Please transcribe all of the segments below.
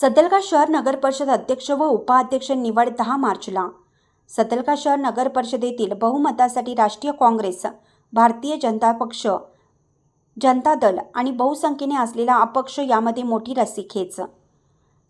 सदलगा शहर नगर परिषद अध्यक्ष व उपाध्यक्ष निवड दहा मार्चला. सदलगा शहर नगर परिषदेतील बहुमतासाठी राष्ट्रीय काँग्रेस भारतीय जनता पक्ष जनता दल आणि बहुसंख्येने असलेला अपक्ष यामध्ये मोठी रस्सीखेच.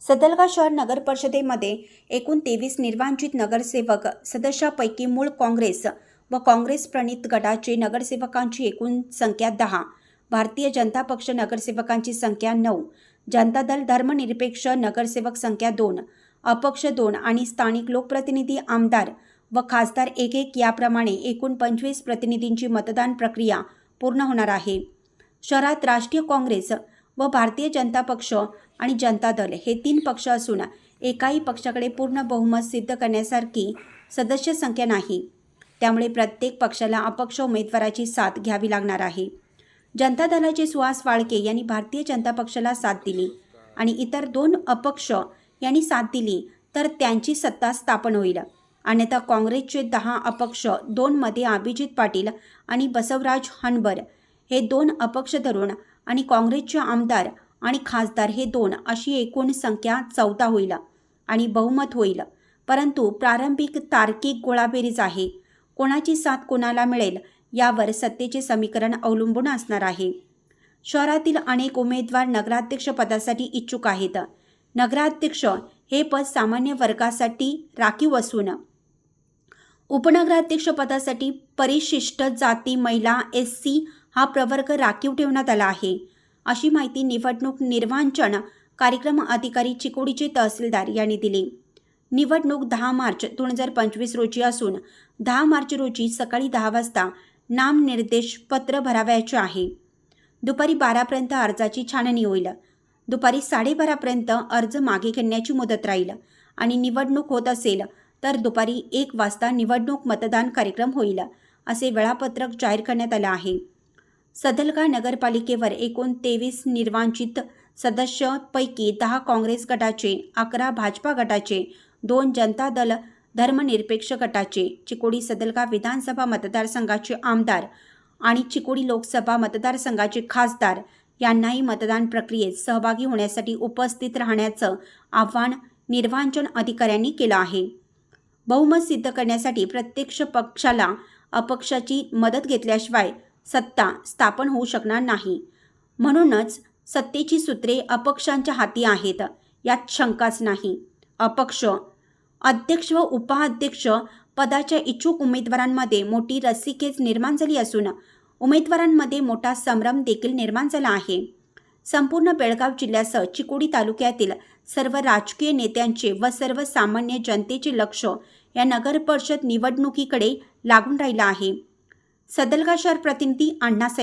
सदलगा शहर नगर परिषदेमध्ये एकूण तेवीस निर्वांचित नगरसेवक सदस्यापैकी मूळ काँग्रेस व काँग्रेस प्रणित गटाचे नगरसेवकांची एकूण संख्या दहा भारतीय जनता पक्ष नगरसेवकांची संख्या नऊ जनता दल धर्मनिरपेक्ष नगरसेवक संख्या दोन अपक्ष दोन आणि स्थानिक लोकप्रतिनिधी आमदार व खासदार एक एक याप्रमाणे एकूण पंचवीस प्रतिनिधींची मतदान प्रक्रिया पूर्ण होणार आहे. शहरात राष्ट्रीय काँग्रेस व भारतीय जनता पक्ष आणि जनता दल हे तीन पक्ष असून एकाही पक्षाकडे पूर्ण बहुमत सिद्ध करण्यासारखी सदस्य संख्या नाही. त्यामुळे प्रत्येक पक्षाला अपक्ष उमेदवाराची साथ घ्यावी लागणार आहे. जनता दलाचे सुहास फाळके यांनी भारतीय जनता पक्षाला साथ दिली आणि इतर दोन अपक्ष यांनी साथ दिली तर त्यांची सत्ता स्थापन होईल. अन्यथा काँग्रेसचे दहा अपक्ष दोनमध्ये अभिजित पाटील आणि बसवराज हनबर हे दोन अपक्ष धरून आणि काँग्रेसचे आमदार आणि खासदार हे दोन अशी एकूण संख्या चौदा होईल आणि बहुमत होईल. परंतु प्रारंभिक तार्किक गोळाबेरीज आहे. कोणाची साथ कोणाला मिळेल यावर सत्तेचे समीकरण अवलंबून असणार आहे. शहरातील अनेक उमेदवार नगराध्यक्ष पदासाठी इच्छुक आहेत. नगराध्यक्ष हे पद सामान्य वर्गासाठी राखीव असून उपनगराध्यक्ष पदासाठी परिशिष्ट जाती महिला एस सी हा प्रवर्ग राखीव ठेवण्यात आला आहे. अशी माहिती निवडणूक निर्वांचन कार्यक्रम अधिकारी चिकोडीचे तहसीलदार यांनी दिली. निवडणूक दहा मार्च दोन हजार पंचवीस रोजी असून दहा मार्च रोजी सकाळी दहा वाजता नामनिर्देश पत्र भरावयाचे आहे. दुपारी बारापर्यंत अर्जाची छाननी होईल. दुपारी साडेबारापर्यंत अर्ज मागे घेण्याची मुदत राहील आणि निवडणूक होत असेल तर दुपारी एक वाजता निवडणूक मतदान कार्यक्रम होईल असे वेळापत्रक जाहीर करण्यात आलं आहे. सदलगा नगरपालिकेवर एकूण तेवीस निर्वांचित सदस्यपैकी दहा काँग्रेस गटाचे अकरा भाजपा गटाचे दोन जनता दल धर्मनिरपेक्ष गटाचे चिकोडी सदलगा विधानसभा मतदारसंघाचे आमदार आणि चिकोडी लोकसभा मतदारसंघाचे खासदार यांनाही मतदान प्रक्रियेत सहभागी होण्यासाठी उपस्थित राहण्याचं आव्हान निर्वांचन अधिकाऱ्यांनी केलं आहे. बहुमत सिद्ध करण्यासाठी प्रत्यक्ष पक्षाला अपक्षाची मदत घेतल्याशिवाय सत्ता स्थापन होऊ शकणार नाही. म्हणूनच सत्तेची सूत्रे अपक्षांच्या हाती आहेत यात शंकाच नाही. अपक्ष अध्यक्ष व उपाध्यक्ष पदाच्या इच्छुक उमेदवारांमध्ये मोठी रस्सीखेच निर्माण झाली असून उमेदवारांमध्ये मोठा संभ्रम देखील निर्माण झाला आहे. संपूर्ण बेळगाव जिल्ह्यासह चिकोडी तालुक्यातील सर्व राजकीय नेत्यांचे व सर्वसामान्य जनतेचे लक्ष या नगर परिषद निवडणुकीकडे लागून राहिलं आहे. सदलगा शहर प्रतिनिधी अण्णासाहेब